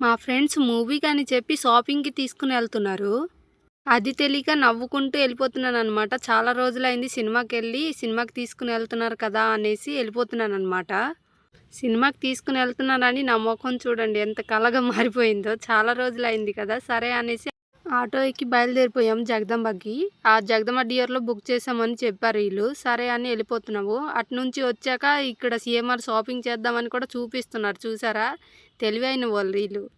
మా ఫ్రెండ్స్ మూవీకి అని చెప్పి షాపింగ్కి తీసుకుని వెళ్తున్నారు. అది తెలియక నవ్వుకుంటూ వెళ్ళిపోతున్నాను అనమాట చాలా రోజులైంది సినిమాకి వెళ్ళి సినిమాకి తీసుకుని వెళ్తున్నారు కదా అనేసి వెళ్ళిపోతున్నాను అనమాట సినిమాకి తీసుకుని వెళ్తున్నారని నా ముఖం చూడండి ఎంత కలగా మారిపోయిందో. చాలా రోజులైంది కదా సరే అనేసి ఆటో ఎక్కి బయలుదేరిపోయాం జగదంబకి. ఆ జగదమ్మ డియర్లో బుక్ చేసామని చెప్పారు వీళ్ళు. సరే అని వెళ్ళిపోతున్నాము అటు నుంచి వచ్చాక ఇక్కడ సీఎంఆర్ షాపింగ్ చేద్దామని కూడా చూపిస్తున్నారు చూసారా? తెలివైన వాళ్ళు వీళ్ళు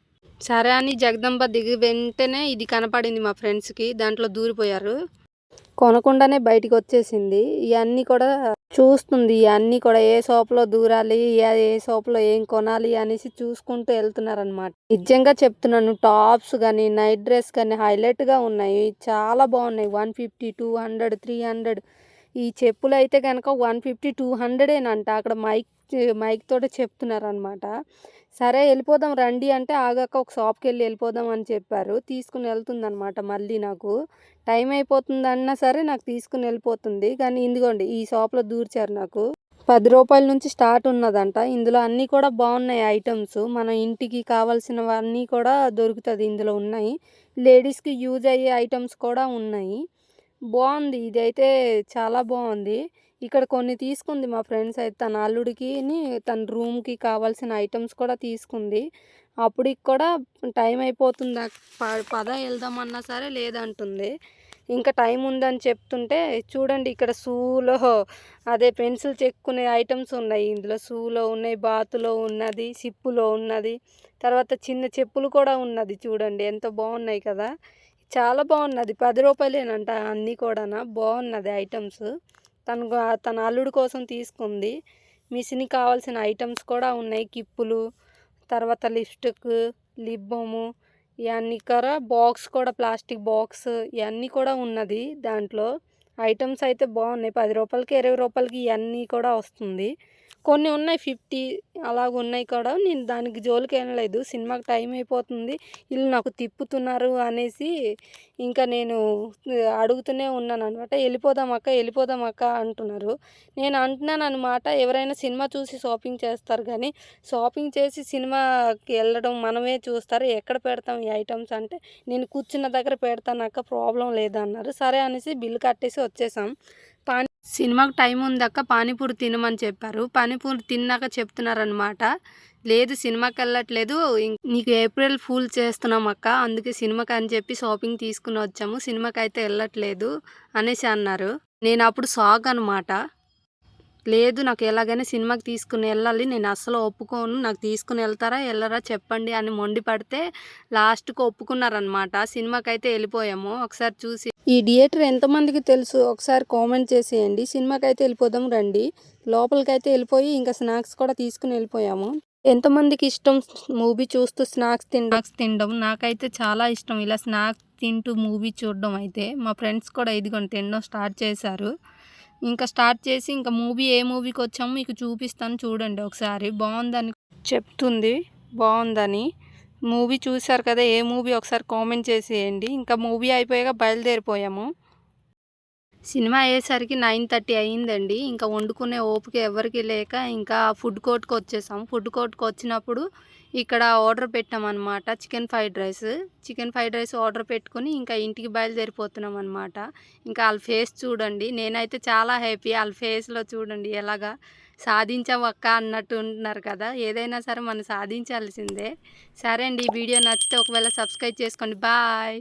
సరే అని జగదంబ దిగి వెంటనే ఇది కనపడింది మా ఫ్రెండ్స్కి దాంట్లో దూరిపోయారు. కొనకుండానే బయటికి వచ్చేసింది ఇవన్నీ కూడా చూస్తుంది. ఇవన్నీ కూడా ఏ షాప్లో దూరాలి ఏ- షాప్లో ఏం కొనాలి అనేసి చూసుకుంటూ వెళ్తున్నారనమాట నిజంగా చెప్తున్నాను టాప్స్ కానీ నైట్ డ్రెస్ కానీ హైలైట్గా ఉన్నాయి. చాలా బాగున్నాయి. One fifty two hundred three hundred. ఈ చెప్పులు అయితే కనుక వన్ ఫిఫ్టీ టూ హండ్రెడేనంట. అక్కడ మైక్ మైక్ తోటి చెప్తున్నారు అనమాట సరే వెళ్ళిపోదాం రండి అంటే ఆగాక ఒక షాప్కి వెళ్ళి వెళ్ళిపోదాం అని చెప్పారు. తీసుకుని వెళ్తుందనమాట మళ్ళీ నాకు. టైం అయిపోతుంది అన్నా సరే నాకు తీసుకుని వెళ్ళిపోతుంది. కానీ ఇందిగోండి ఈ షాప్లో దూర్చారు నాకు. పది రూపాయల నుంచి స్టార్ట్ ఉన్నదంట. ఇందులో అన్నీ కూడా బాగున్నాయి ఐటమ్స్. మన ఇంటికి కావాల్సినవన్నీ కూడా దొరుకుతుంది ఇందులో ఉన్నాయి. లేడీస్కి యూజ్ అయ్యే ఐటమ్స్ కూడా ఉన్నాయి. బాగుంది ఇదైతే చాలా బాగుంది ఇక్కడ కొన్ని తీసుకుంది మా ఫ్రెండ్స్ అయితే. తన అల్లుడికి తన రూమ్కి కావాల్సిన ఐటమ్స్ కూడా తీసుకుంది. అప్పటికి కూడా టైం అయిపోతుంది. ప- పద వెళ్దామన్నా సరే లేదంటుంది. ఇంకా టైం ఉందని చెప్తుంటే చూడండి ఇక్కడ సూలో అదే పెన్సిల్ చెక్కునే ఐటమ్స్ ఉన్నాయి. ఇందులో షూలో ఉన్నాయి బాతులో ఉన్నది సిప్పులో ఉన్నది. తర్వాత చిన్న చెప్పులు కూడా ఉన్నది చూడండి. ఎంత బాగున్నాయి కదా. చాలా బాగున్నది పది రూపాయలేనంట అన్నీ కూడా బాగున్నది ఐటమ్స్. తను తన అల్లుడు కోసం తీసుకుంది. మిషన్కి కావాల్సిన ఐటమ్స్ కూడా ఉన్నాయి. కిప్పులు తర్వాత లిప్స్టిక్ లిప్ బాము ఇవన్నీ కూడా బాక్స్ కూడా ప్లాస్టిక్ బాక్స్ ఇవన్నీ కూడా ఉన్నది దాంట్లో. ఐటమ్స్ అయితే బాగున్నాయి పది రూపాయలకి ఇరవై రూపాయలకి ఇవన్నీ కూడా వస్తుంది. కొన్ని ఉన్నాయి ఫిఫ్టీ అలాగ ఉన్నాయి కూడా. నేను దానికి జోలికి వెళ్ళలేదు సినిమాకి టైం అయిపోతుంది. వీళ్ళు నాకు తిప్పుతున్నారు అనేసి ఇంకా నేను అడుగుతూనే ఉన్నాను అనమాట వెళ్ళిపోదాం అక్క వెళ్ళిపోదాం అక్క అంటున్నారు. నేను అంటున్నాను అనమాట ఎవరైనా సినిమా చూసి షాపింగ్ చేస్తారు కానీ షాపింగ్ చేసి సినిమాకి వెళ్ళడం మనమే చూస్తారు. ఎక్కడ పెడతాం ఈ ఐటమ్స్ అంటే నేను కూర్చున్న దగ్గర పెడతాను అక్క ప్రాబ్లం లేదన్నారు. సరే అనేసి బిల్లు కట్టేసి వచ్చేసాం. సినిమాకి టైం ఉందక్క పానీపూరి తినమని చెప్పారు. పానీపూరి తిన్నాక చెప్తున్నారనమాట లేదు సినిమాకి వెళ్ళట్లేదు నీకు ఏప్రిల్ ఫూల్ చేస్తున్నాం అక్క అందుకే సినిమాకి అని చెప్పి షాపింగ్ తీసుకుని వచ్చాము. సినిమాకి అయితే వెళ్ళట్లేదు అనేసి అన్నారు. నేను అప్పుడు సాగ్ అనమాట లేదు నాకు ఎలాగైనా సినిమాకి తీసుకుని వెళ్ళాలి. నేను అస్సలు ఒప్పుకోను. నాకు తీసుకుని వెళ్తారా వెళ్ళరా చెప్పండి అని మొండి పడితే లాస్ట్కి ఒప్పుకున్నారనమాట సినిమాకి అయితే వెళ్ళిపోయాము. ఒకసారి చూసి ఈ థియేటర్ ఎంతమందికి తెలుసు? ఒకసారి కామెంట్ చేసేయండి. సినిమాకి అయితే వెళ్ళిపోదాం రండి. లోపలికి అయితే వెళ్ళిపోయి ఇంకా స్నాక్స్ కూడా తీసుకుని వెళ్ళిపోయాము. ఎంతమందికి ఇష్టం? మూవీ చూస్తూ స్నాక్స్ తినడం? తినడం నాకైతే చాలా ఇష్టం. ఇలా స్నాక్స్ తింటూ మూవీ చూడడం అయితే. మా ఫ్రెండ్స్ కూడా ఇదిగోండి తినడం స్టార్ట్ చేశారు. ఇంకా స్టార్ట్ చేసి ఇంకా మూవీ ఏ మూవీకి వచ్చామో మీకు చూపిస్తాను చూడండి ఒకసారి. బాగుందని చెప్తుంది. బాగుందని. మూవీ చూశారు కదా ఏ మూవీ ఒకసారి కామెంట్ చేసేయండి. ఇంకా మూవీ అయిపోయాక బయలుదేరిపోయాము. సినిమా అయ్యేసరికి నైన్ థర్టీ అయ్యిందండి. ఇంకా వండుకునే ఓపిక ఎవరికి లేక ఇంకా ఫుడ్ కోర్ట్కి వచ్చేసాం. ఫుడ్ కోర్ట్కి వచ్చినప్పుడు ఇక్కడ order పెట్టామన్నమాట chicken fried rice. Chicken fried rice order పెట్టుకుని ఇంకా ఇంటికి బయలుదేరిపోతున్నాం అనమాట ఇంకా వాళ్ళ ఫేస్ చూడండి నేనైతే చాలా హ్యాపీ వాళ్ళ ఫేస్లో చూడండి ఎలాగా సాధించవక్క అన్నట్టు ఉంటున్నారు కదా. ఏదైనా సరే మనం సాధించాల్సిందే. సరే అండి ఈ వీడియో నచ్చితే ఒకవేళ సబ్స్క్రైబ్ చేసుకోండి. బాయ్.